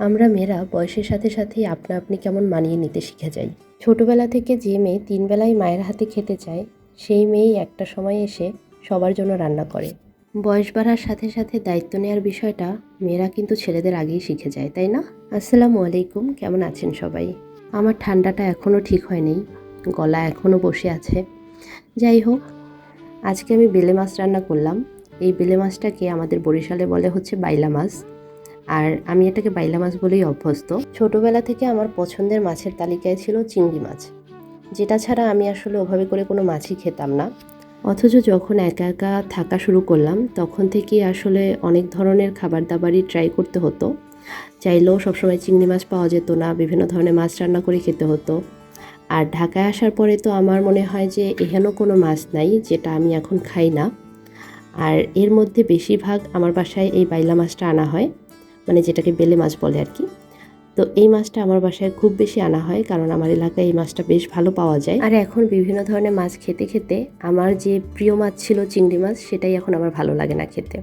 আমরা মেয়েরা বয়সের সাথে সাথেই আপনা আপনি কেমন মানিয়ে নিতে শিখে যাই। ছোটবেলা থেকে যে মেয়ে তিন বেলায় মায়ের হাতে খেতে চায়, সেই মেয়েই একটা সময় এসে সবার জন্য রান্না করে। বয়স বাড়ার সাথে সাথে দায়িত্ব নেওয়ার বিষয়টা মেয়েরা কিন্তু ছেলেদের আগেই শিখে যায়, তাই না? আসসালামু আলাইকুম, কেমন আছেন সবাই? আমার ঠান্ডাটা এখনও ঠিক হয়নি, গলা এখনও বসে আছে। যাই হোক, আজকে আমি বেলে মাছ রান্না করলাম। এই বেলে মাছটাকে আমাদের বরিশালে বলে হচ্ছে বাইলা মাছ। আর আমি এটাকে বাইলা মাছ বলেই অভ্যস্ত। ছোটবেলা থেকে আমার পছন্দের মাছের তালিকায় ছিল চিংড়ি মাছ। যেটা ছাড়া আমি আসলে ওভাবে করে কোনো মাছই খেতাম না। অথচ যখন একা একা থাকা শুরু করলাম, তখন থেকেই আসলে অনেক ধরনের খাবার দাবারই ট্রাই করতে হতো। চাইলেও সবসময় চিংড়ি মাছ পাওয়া যেত না, বিভিন্ন ধরনের মাছ রান্না করে খেতে হতো। আর ঢাকায় আসার পরে তো আমার মনে হয় যে এহেন কোনো মাছ নাই যেটা আমি এখন খাই না। আর এর মধ্যে বেশিরভাগ আমার বাসায় এই বাইলা মাছটা আনা হয়। মানে যেটাকে বেলে মাছ বলে আর কি। তো এই মাছটা আমার বাসায় খুব বেশি আনা হয়, কারণ আমার এলাকায় এই মাছটা বেশ ভালো পাওয়া যায়। আর এখন বিভিন্ন ধরনের মাছ খেতে খেতে আমার যে প্রিয় মাছ ছিল চিংড়ি মাছ, সেটাই এখন আমার ভালো লাগে না খেতে।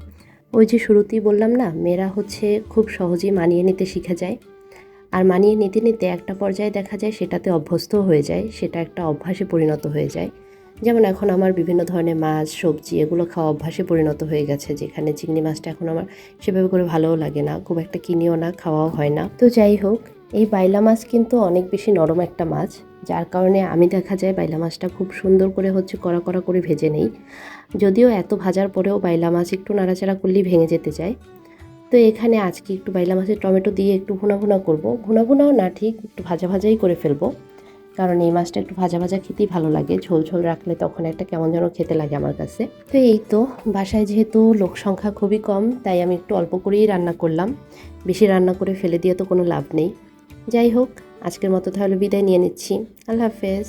ওই যে শুরুতেই বললাম না, মেয়েরা হচ্ছে খুব সহজেই মানিয়ে নিতে শিখে যায়। আর মানিয়ে নিতে নিতে একটা পর্যায়ে দেখা যায় সেটাতে অভ্যস্ত হয়ে যায়, সেটা একটা অভ্যাসে পরিণত হয়ে যায়। যেমন এখন আমার বিভিন্ন ধরনের মাছ, সবজি এগুলো খাওয়া অভ্যাসে পরিণত হয়ে গেছে, যেখানে চিংড়ি মাছটা এখন আমার সেভাবে করে ভালোও লাগে না, খুব একটা কিনিও না, খাওয়াও হয় না। তো যাই হোক, এই বাইলা মাছ কিন্তু অনেক বেশি নরম একটা মাছ, যার কারণে আমি দেখা যায় বাইলা মাছটা খুব সুন্দর করে হচ্ছে কড়া কড়া করে ভেজে নেই। যদিও এত ভাজার পরেও বাইলা মাছ একটু নাড়াচাড়া করলেই ভেঙে যেতে চায়। তো এখানে আজকে একটু বাইলা মাছের টমেটো দিয়ে একটু ভুনা ভুনা করব। ভুনা ভুনাও না, ঠিক একটু ভাজা ভাজাই করে ফেলব। কারণ এই মাছটা একটু ভাজা ভাজা খেতেই ভালো লাগে। ঝোল ঝোল রাখলে তখন একটা কেমন যেন খেতে লাগে আমার কাছে। তো এই তো, বাসায় যেহেতু লোক সংখ্যা খুবই কম, তাই আমি একটু অল্প করেই রান্না করলাম। বেশি রান্না করে ফেলে দিয়ে তো কোনো লাভ নেই। যাই হোক, আজকের মতো তাহলে বিদায় নিয়ে নিচ্ছি। আল্লাহ হাফেজ।